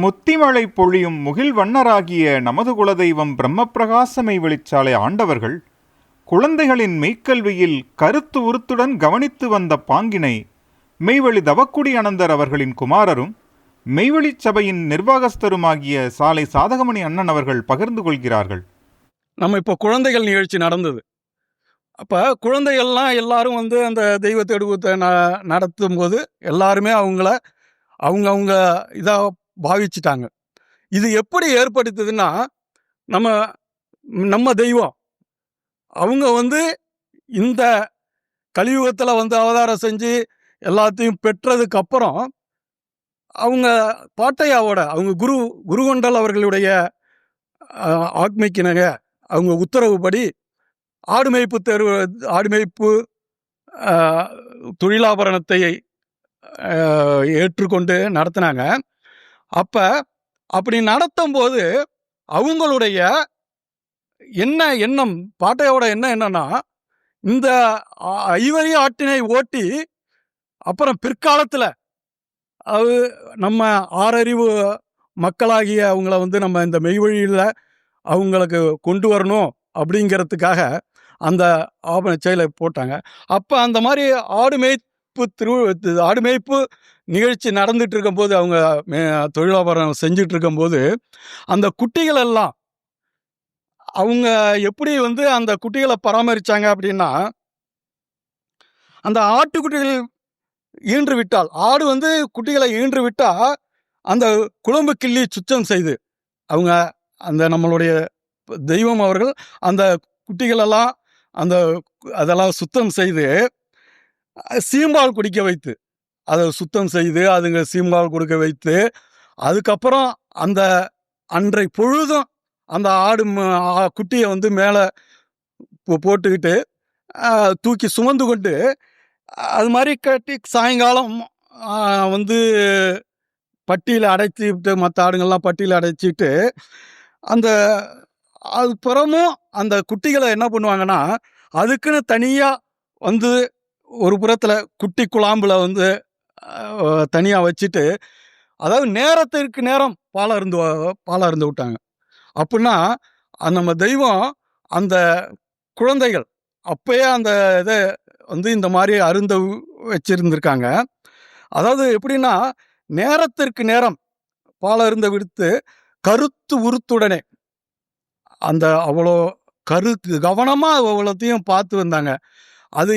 முத்திமழை பொழியும் முகில் வண்ணராகிய நமது குலதெய்வம் பிரம்மப்பிரகாசமை வெளிச்சாலை ஆண்டவர்கள் குழந்தைகளின் மெய்க்கல்வியில் கருத்து உருத்துடன் கவனித்து வந்த பாங்கினை மெய்வழி தவக்குடி அனந்தர் அவர்களின் குமாரரும் மெய்வழி சபையின் நிர்வாகஸ்தருமாகிய சாலை சாதகமணி அண்ணன் அவர்கள் பகிர்ந்து கொள்கிறார்கள். நம்ம இப்போ குழந்தைகள் நிகழ்ச்சி நடந்தது. அப்போ குழந்தைகள்லாம் எல்லாரும் வந்து அந்த தெய்வ தெடுவத்தை ந நடத்தும் போது எல்லாருமே அவங்கள அவங்க அவங்க இதாக பாவிச்சிட்டாங்க. இது எப்படி ஏற்படுத்துதுன்னா நம்ம நம்ம தெய்வம். அவங்க வந்து இந்த கலியுகத்தில் வந்து அவதாரம் செஞ்சு எல்லாத்தையும் பெற்றதுக்கு அப்புறம் அவங்க பாட்டையாவோட அவங்க குரு குருகொண்டல் அவர்களுடைய அஹ், அவங்க உத்தரவுப்படி ஆடு மேய்ப்பு தேர்வு ஆடு மேய்ப்பு தொழிலாபரணத்தை ஏற்றுக்கொண்டு நடத்தினாங்க. அப்போ அப்படி நடத்தும் போது அவங்களுடைய என்ன எண்ணம் பாட்டையோட எண்ணம் என்னன்னா இந்த ஐவரி ஆட்டினை ஓட்டி அப்புறம் பிற்காலத்தில் அது நம்ம ஆறறிவு மக்களாகிய அவங்கள வந்து நம்ம இந்த மெய்வழியில் அவங்களுக்கு கொண்டு வரணும் அப்படிங்கிறதுக்காக அந்த ஆபண செயலை போட்டாங்க. அப்போ அந்த மாதிரி ஆடு மேய்ப்பு திரு ஆடு மேய்ப்பு நிகழ்ச்சி நடந்துட்டு இருக்கும்போது அவங்க மே தொழிலாபரம் செஞ்சுட்டு இருக்கும்போது அந்த குட்டிகள் எல்லாம் அவங்க எப்படி வந்து அந்த குட்டிகளை பராமரித்தாங்க அப்படின்னா அந்த ஆட்டுக்குட்டிகள் ஈன்று விட்டால் ஆடு வந்து குட்டிகளை ஈன்று விட்டால் அந்த குழம்பு கிள்ளி சுத்தம் செய்து அவங்க அந்த நம்மளுடைய தெய்வம் அவர்கள் அந்த குட்டிகளெல்லாம் அந்த அதெல்லாம் சுத்தம் செய்து சீம்பால் குடிக்க வைத்து. அதை சுத்தம் செய்து அதுங்க சீம்பால் கொடுக்க வைத்து அதுக்கப்புறம் அந்த அன்றை பொழுதும் அந்த ஆடு குட்டியை வந்து மேலே போட்டுக்கிட்டு தூக்கி சுமந்து கொண்டு அது மாதிரி கட்டி சாயங்காலம் வந்து பட்டியில் அடைச்சிட்டு மற்ற ஆடுங்கள்லாம் பட்டியில் அடைச்சிட்டு அந்த அதுக்கப்புறமும் அந்த குட்டிகளை என்ன பண்ணுவாங்கன்னா அதுக்குன்னு தனியாக வந்து ஒரு புறத்தில் குட்டி குழாம்புல வந்து தனியாக வச்சுட்டு அதாவது நேரத்திற்கு நேரம் பாலாக இருந்து பாலாக இருந்து விட்டாங்க. அப்படின்னா நம்ம தெய்வம் அந்த குழந்தைகள் அப்பயே அந்த இதை வந்து இந்த மாதிரி அருந்த வச்சிருந்திருக்காங்க. அதாவது எப்படின்னா நேரத்திற்கு நேரம் பாலை இருந்த விடுத்து கருத்து உறுத்துடனே அந்த அவ்வளோ கருத்து கவனமாக அவ்வளோத்தையும் பார்த்து வந்தாங்க. அது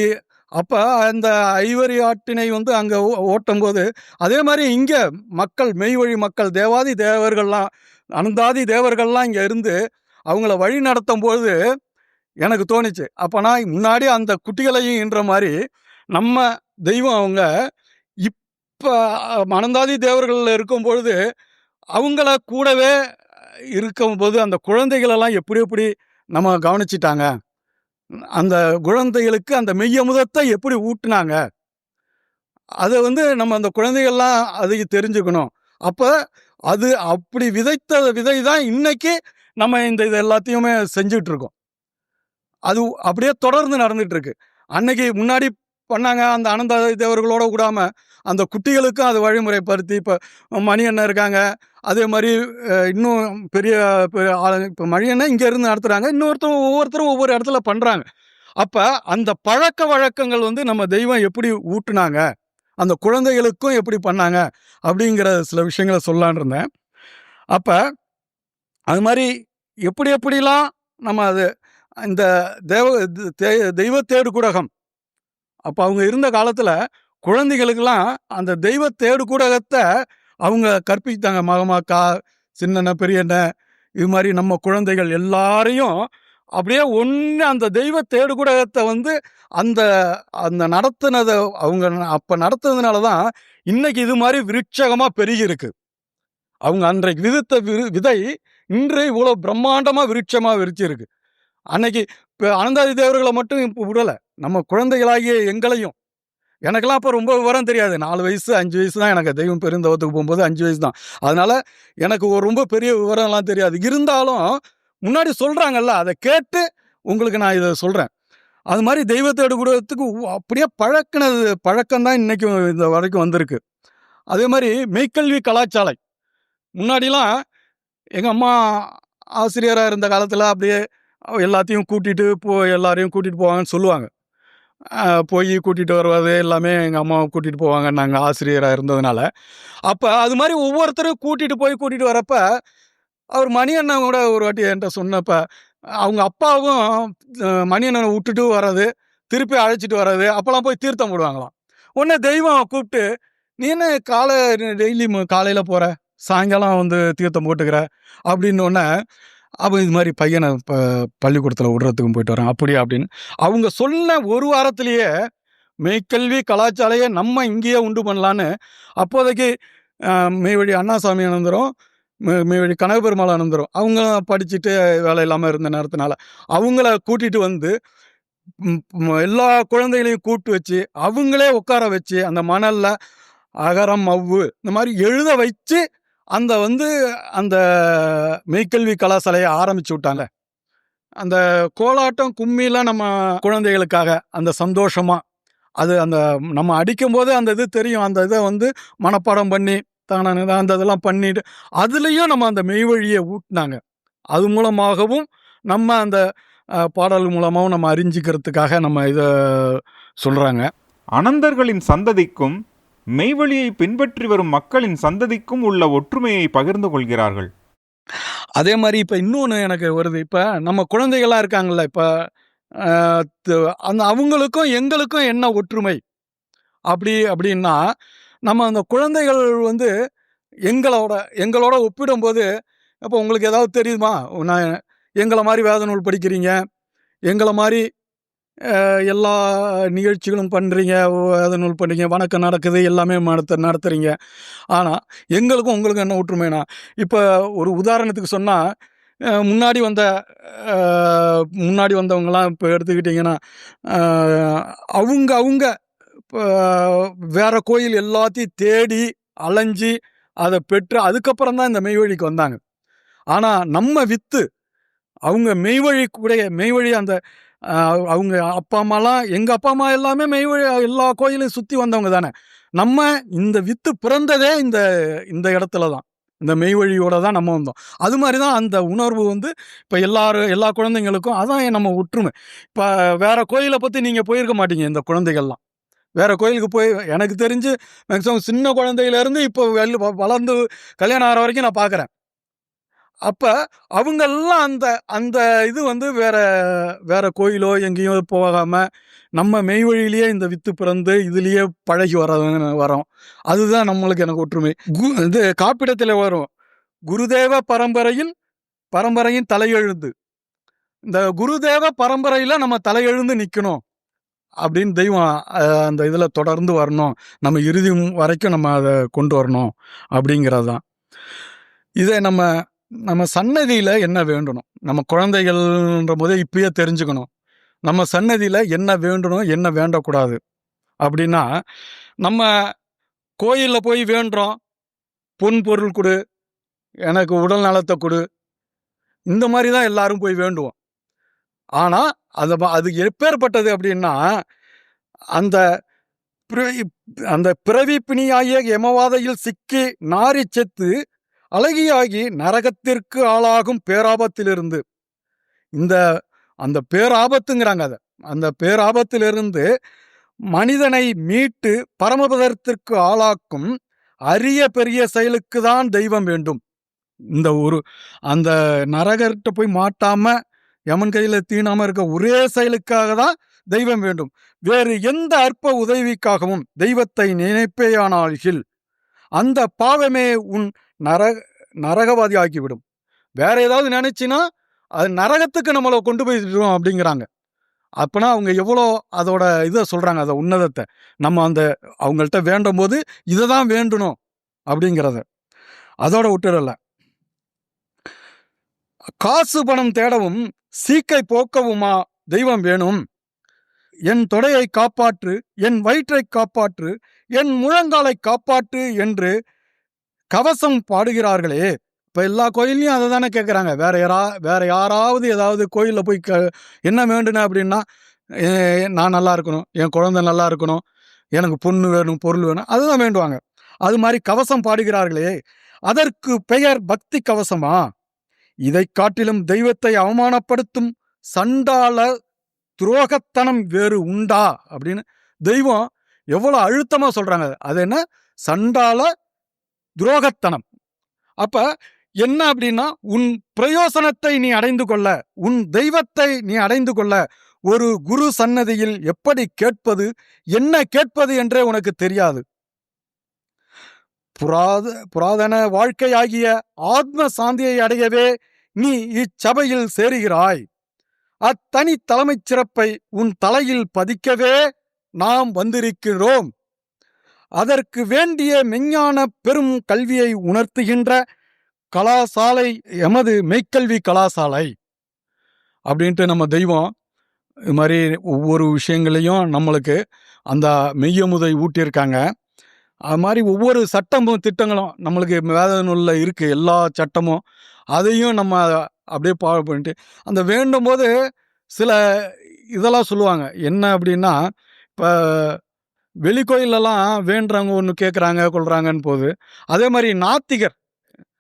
அப்போ அந்த ஐவரி ஆட்டினை வந்து அங்கே ஓட்டும் போது அதே மாதிரி இங்கே மக்கள் மெய்வழி மக்கள் தேவாதி தேவர்கள்லாம் அனந்தாதி தேவர்கள்லாம் இங்கே இருந்து அவங்கள வழி நடத்தும் போது எனக்கு தோணுச்சு. அப்போ நான் முன்னாடி அந்த குட்டிகளையும் ஈன்ற மாதிரி நம்ம தெய்வம் அவங்க இப்போ மனந்தாதி தேவர்களில் இருக்கும் பொழுது அவங்கள கூடவே இருக்கும்போது அந்த குழந்தைகளெல்லாம் எப்படி எப்படி நம்ம கவனிச்சிட்டாங்க? அந்த குழந்தைகளுக்கு அந்த மெய்யமுதத்தை எப்படி ஊட்டினாங்க? அதை வந்து நம்ம அந்த குழந்தைகள்லாம் அதை தெரிஞ்சுக்கணும். அப்போ அது அப்படி விதைத்த விதை தான் இன்னைக்கு நம்ம இந்த இது எல்லாத்தையுமே செஞ்சிட்ருக்கோம். இருக்கோம் அது அப்படியே தொடர்ந்து நடந்துகிட்ருக்கு அன்னைக்கு முன்னாடி பண்ணாங்க அந்த அனந்த தேவர்களோட விடாம அந்த குட்டிகளுக்கும் அது வழிமுறைப்படுத்தி இப்போ மணி அண்ணன் இருக்காங்க. அதே மாதிரி இன்னும் பெரிய பெரிய ஆளுங்க இப்போ மணி அண்ணன் இங்கேருந்து நடத்துகிறாங்க இன்னொருத்தர் ஒவ்வொருத்தரும் ஒவ்வொரு இடத்துல பண்ணுறாங்க அப்போ அந்த பழக்க வழக்கங்கள் வந்து நம்ம தெய்வம் எப்படி ஊட்டுனாங்க? அந்த குழந்தைகளுக்கும் எப்படி பண்ணாங்க? அப்படிங்கிற சில விஷயங்களை சொல்லலான் இருந்தேன். அப்போ அது மாதிரி எப்படி எப்படிலாம் நம்ம அது இந்த தேவ தே- தெய்வ தேடு கூடகம் அப்போ அவங்க இருந்த காலத்தில் குழந்தைகளுக்கெல்லாம் அந்த தெய்வ தேடு கூடகத்தை அவங்க கற்பித்தாங்க மகமாக்கா சின்னண்ண பெரியண்ண இது மாதிரி நம்ம குழந்தைகள் எல்லாரையும் அப்படியே ஒன்று அந்த தெய்வ தேடு கூடகத்தை வந்து அந்த அந்த நடத்துனதை அவங்க அப்போ நடத்துனதுனால தான் இன்னைக்கு இது மாதிரி விருட்சகமாக பெருகி இருக்கு அவங்க அன்றைக்கு விதித்த விதை இன்று இவ்வளோ பிரம்மாண்டமாக விருட்சமாக விரிச்சிருக்கு. அன்னைக்கு இப்போ அனந்தாதி தேவர்களை மட்டும் இப்போ விடலை. நம்ம குழந்தைகளாகிய எங்களையும் எனக்கெல்லாம் அப்போ ரொம்ப விவரம் தெரியாது. நாலு வயசு அஞ்சு வயசு தான் எனக்கு தெய்வம் பெருந்தவத்துக்கு போகும்போது அஞ்சு வயசு தான். அதனால் எனக்கு ஒரு ரொம்ப பெரிய விவரம்லாம் தெரியாது. இருந்தாலும் முன்னாடி சொல்கிறாங்கல்ல அதை கேட்டு உங்களுக்கு நான் இதை சொல்கிறேன் அது மாதிரி தெய்வத்தோடு கூடத்துக்கு அப்படியே பழக்கினது பழக்கம் தான் இன்றைக்கும் இந்த வரைக்கும் வந்திருக்கு. அதே மாதிரி மெய்க்கல்வி கலாச்சாலை. முன்னாடிலாம் எங்கள் அம்மா ஆசிரியராக இருந்த காலத்தில் அப்படியே எல்லாத்தையும் கூட்டிகிட்டு போ எல்லாரையும் கூட்டிகிட்டு போவாங்கன்னு சொல்லுவாங்க. போய் கூட்டிகிட்டு வருவது எல்லாமே எங்கள் அம்மாவை கூட்டிகிட்டு போவாங்க. நாங்கள் ஆசிரியராக இருந்ததுனால. அப்போ அது மாதிரி ஒவ்வொருத்தரும் கூட்டிகிட்டு போய் கூட்டிகிட்டு வரப்ப அவர் மணி அண்ணன் கூட ஒரு வாட்டி என்கிட்ட சொன்னப்ப அவங்க அப்பாவும் மணி அண்ணனை விட்டுட்டு வர்றது திருப்பி அழைச்சிட்டு வர்றது அப்போல்லாம் போய் தீர்த்தம் போடுவாங்களாம். உடனே தெய்வம் கூப்பிட்டு நீ என்ன காலை டெய்லி காலையில் போகிற சாயங்காலம் வந்து தீர்த்தம் போட்டுக்கிற? அப்படின்னு உடனே அப்போ இது மாதிரி பையனை இப்போ பள்ளிக்கூடத்தில் விடுறதுக்கும் போயிட்டு வரேன் அப்படி அப்படின்னு. அவங்க சொன்ன ஒரு வாரத்திலேயே மெய்க்கல்வி கலாச்சாரையை நம்ம இங்கேயே உண்டு பண்ணலான்னு அப்போதைக்கு மெய்வழி அண்ணாசாமி அனந்தரும் மெய்வழி மெய்வழி கனகபெருமாள் அனந்தரும் அவங்க படிச்சுட்டு வேலை இல்லாமல் இருந்த நேரத்தினால அவங்கள கூட்டிகிட்டு வந்து எல்லா குழந்தைகளையும் கூப்பிட்டு வச்சு அவங்களே உட்கார வச்சு அந்த மணலில் அகரம் மவ்வு இந்த மாதிரி எழுத வச்சு அந்த வந்து அந்த மெய்க்கல்வி கலாசாலையை ஆரம்பிச்சு விட்டாங்க. அந்த கோலாட்டம் கும்மிலாம் நம்ம குழந்தைகளுக்காக அந்த சந்தோஷமாக அது அந்த நம்ம அடிக்கும்போது அந்த இது தெரியும். அந்த இதை வந்து மனப்பாடம் பண்ணி தான அந்த இதெல்லாம் பண்ணிட்டு அதுலேயும் நம்ம அந்த மெய்வழியை ஊட்டினாங்க. அது மூலமாகவும் நம்ம அந்த பாடல் மூலமாகவும் நம்ம அறிஞ்சிக்கிறதுக்காக நம்ம இதை சொல்கிறாங்க அனந்தர்களின் சந்ததிக்கும் மெய்வழியை பின்பற்றி வரும் மக்களின் சந்ததிக்கும் உள்ள ஒற்றுமையை பகிர்ந்து கொள்கிறார்கள். அதே மாதிரி இப்போ இன்னொன்று எனக்கு வருது. இப்போ நம்ம குழந்தைகளாக இருக்காங்கல்ல இப்போ அந்த அவங்களுக்கும் எங்களுக்கும் என்ன ஒற்றுமை? அப்படி அப்படின்னா நம்ம அந்த குழந்தைகள் வந்து எங்களோட எங்களோட ஒப்பிடும்போது அப்போ உங்களுக்கு ஏதாவது தெரியுமா? நான் எங்களை மாதிரி வேத நூல் படிக்கிறீங்க. எங்களை மாதிரி எல்லா நிகழ்ச்சிகளும் பண்ணுறீங்க அதை நூல் பண்ணுறீங்க வணக்கம் நடக்குது எல்லாமே நடத்த நடத்துகிறீங்க ஆனால் எங்களுக்கும் உங்களுக்கும் என்ன ஒற்றுமைனா இப்போ ஒரு உதாரணத்துக்கு சொன்னால் முன்னாடி வந்த முன்னாடி வந்தவங்களாம் இப்போ எடுத்துக்கிட்டிங்கன்னா அவங்க அவங்க இப்போ கோயில் எல்லாத்தையும் தேடி அலைஞ்சி அதை பெற்று அதுக்கப்புறம் தான் இந்த மெய்வழிக்கு வந்தாங்க. ஆனால் நம்ம வித்து அவங்க மெய்வழி கூட மெய்வழி அந்த அவங்க அப்பா அம்மாலாம் எங்கள் அப்பா அம்மா எல்லாமே மெய்வழி எல்லா கோயிலையும் சுற்றி வந்தவங்க தானே. நம்ம இந்த வித்து பிறந்ததே இந்த இந்த இடத்துல தான். இந்த மெய்வழியோட தான் நம்ம வந்தோம். அது மாதிரி தான் அந்த உணர்வு வந்து இப்போ எல்லாரும் எல்லா குழந்தைங்களுக்கும் அதான் நம்ம ஒற்றுமை. இப்போ வேறு கோயிலை பற்றி நீங்கள் போயிருக்க மாட்டீங்க இந்த குழந்தைகள்லாம். வேறு கோயிலுக்கு போய் எனக்கு தெரிஞ்சு மேக்ஸிமம் சின்ன குழந்தையிலேருந்து இப்போ வ- வளர்ந்து கல்யாணம் ஆகிற வரைக்கும் நான் பார்க்குறேன் அப்போ அவங்கெல்லாம் அந்த அந்த இது வந்து வேற வேற கோயிலோ எங்கேயோ போகாமல் நம்ம மெய்வழியிலேயே இந்த வித்து பிறந்து இதுலேயே பழகி வர வரோம் அதுதான் நம்மளுக்கு எனக்கு ஒற்றுமை. கு இது காப்பிடத்தில் வரும். குருதேவ பரம்பரையில் பரம்பரையின் தலையெழுந்து. இந்த குருதேவ பரம்பரையில் நம்ம தலையெழுந்து நிற்கணும் அப்படின்னு தெய்வம் அந்த இதில் தொடர்ந்து வரணும். நம்ம இறுதி வரைக்கும் நம்ம அதை கொண்டு வரணும் அப்படிங்கிறது தான் இதை நம்ம நம்ம சன்னதியில் என்ன வேண்டணும்? நம்ம குழந்தைகள்ன்ற போதே இப்பயே தெரிஞ்சுக்கணும். நம்ம சன்னதியில் என்ன வேண்டணும் என்ன வேண்டக்கூடாது. அப்படின்னா நம்ம கோயிலில் போய் வேண்டுறோம். பொன் பொருள் கொடு எனக்கு உடல் நலத்தை கொடு. இந்த மாதிரி தான் எல்லாரும் போய் வேண்டுவோம். ஆனால் அது அது எப்பேற்பட்டது அப்படின்னா அந்த அந்த பிறவி பிணியாகிய எமவாதையில் சிக்கி நாரி செத்து அழகியாகி நரகத்திற்கு ஆளாகும் பேராபத்திலிருந்து. இந்த அந்த பேராபத்துங்கிறாங்க அதை. அந்த பேராபத்திலிருந்து மனிதனை மீட்டு பரமபதத்திற்கு ஆளாக்கும் அரிய பெரிய செயலுக்கு தான் தெய்வம் வேண்டும். இந்த ஒரு அந்த நரகர்கிட்ட போய் மாட்டாம யமன் கையில தீனாம இருக்க ஒரே செயலுக்காக தான் தெய்வம் வேண்டும். வேறு எந்த அற்ப உதவிக்காகவும் தெய்வத்தை நினைப்பேயானால்கில் அந்த பாவமே உன் நரக நரகவாதி ஆக்கிவிடும். வேற ஏதாவது நினைச்சின்னா அது நரகத்துக்கு நம்மளை கொண்டு போயிடும் அப்படிங்கிறாங்க. அப்பனா அவங்க எவ்வளோ அதோட இதை சொல்கிறாங்க அதை உன்னதத்தை. நம்ம அந்த அவங்கள்ட்ட வேண்டும் போது இதை தான் வேண்டணும் அப்படிங்கிறத. அதோட விட்டுறல. காசு பணம் தேடவும் சீக்கை போக்கவுமா தெய்வம் வேணும். என் தொடையை காப்பாற்று என் வயிற்றை காப்பாற்று என் முழங்காலை காப்பாற்று என்று கவசம் பாடுகிறார்களே. இப்போ எல்லா கோயில்லையும் அதை தானே கேட்குறாங்க வேற யாரா வேற யாராவது ஏதாவது கோயிலில் போய் க என்ன வேண்டுன அப்படின்னா நான் நல்லா இருக்கணும். என் குழந்தை நல்லா இருக்கணும். எனக்கு பொண்ணு வேணும் பொருள் வேணும். அதுதான் வேண்டுவாங்க. அது மாதிரி கவசம் பாடுகிறார்களே. அதற்கு பெயர் பக்தி கவசமா? இதைக் காட்டிலும் தெய்வத்தை அவமானப்படுத்தும் சண்டாள துரோகத்தனம் வேறு உண்டா? அப்படின்னு தெய்வம் எவ்வளவு அழுத்தமா சொல்றாங்க? அது என்ன? சண்டால துரோகத்தனம். அப்ப என்ன அப்படின்னா உன் பிரயோசனத்தை நீ அடைந்து கொள்ள உன் தெய்வத்தை நீ அடைந்து கொள்ள ஒரு குரு சன்னதியில் எப்படி கேட்பது என்ன கேட்பது என்றே உனக்கு தெரியாது. புராத புராதன வாழ்க்கையாகிய ஆத்ம சாந்தியை அடையவே நீ இச்சபையில் சேருகிறாய். அத்தனி தலைமைச் சிறப்பை உன் தலையில் பதிக்கவே நாம் வந்திருக்கிறோம். அதற்கு வேண்டிய மெஞ்ஞான பெரும் கல்வியை உணர்த்துகின்ற கலாசாலை எமது மெய்க்கல்வி கலாசாலை அப்படின்ட்டு நம்ம தெய்வம். இது மாதிரி ஒவ்வொரு விஷயங்களையும் நம்மளுக்கு அந்த மெய்யமுதை ஊட்டியிருக்காங்க. அது மாதிரி ஒவ்வொரு சட்டமும் திட்டங்களும் நம்மளுக்கு வேத நூலில் இருக்குது எல்லா சட்டமும் அதையும் நம்ம அப்படியே ஃபாலோ பண்ணிட்டு அந்த வேண்டும் போது சில இதெல்லாம் சொல்லுவாங்க. என்ன அப்படின்னா இப்போ வெளிக்கோயிலெல்லாம் வேண்டுறவங்க ஒன்று கேட்குறாங்க கொள்றாங்கன்னு போகுது அதே மாதிரி நாத்திகர்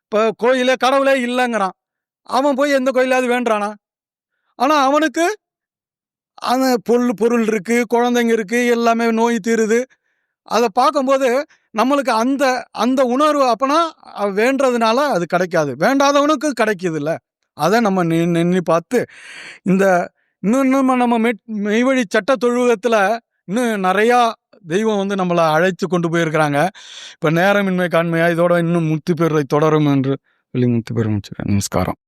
இப்போ கோயிலே கடவுளே இல்லைங்கிறான். அவன் போய் எந்த கோயிலாவது வேண்டுறானா ஆனால் அவனுக்கு அந்த பொருள் பொருள் இருக்குது குழந்தைங்க இருக்குது எல்லாமே நோய் தீருது. அதை பார்க்கும்போது நம்மளுக்கு அந்த அந்த உணர்வு அப்போனா வேண்டதுனால அது கிடைக்காது. வேண்டாதவனுக்கு கிடைக்கிதுல்ல. அதை நம்ம நின்று பார்த்து இந்த இன்னும் இன்னும் நம்ம மெட் மெய்வழி சட்ட தொழுவகத்தில் இன்னும் நிறையா தெய்வம் வந்து நம்மளை அழைத்து கொண்டு போயிருக்கிறாங்க. இப்போ நேரமின்மை காண்மையாக இதோட இன்னும் முத்து பெறுவை தொடரும் என்று வெளி முத்து பெரும் நமஸ்காரம்.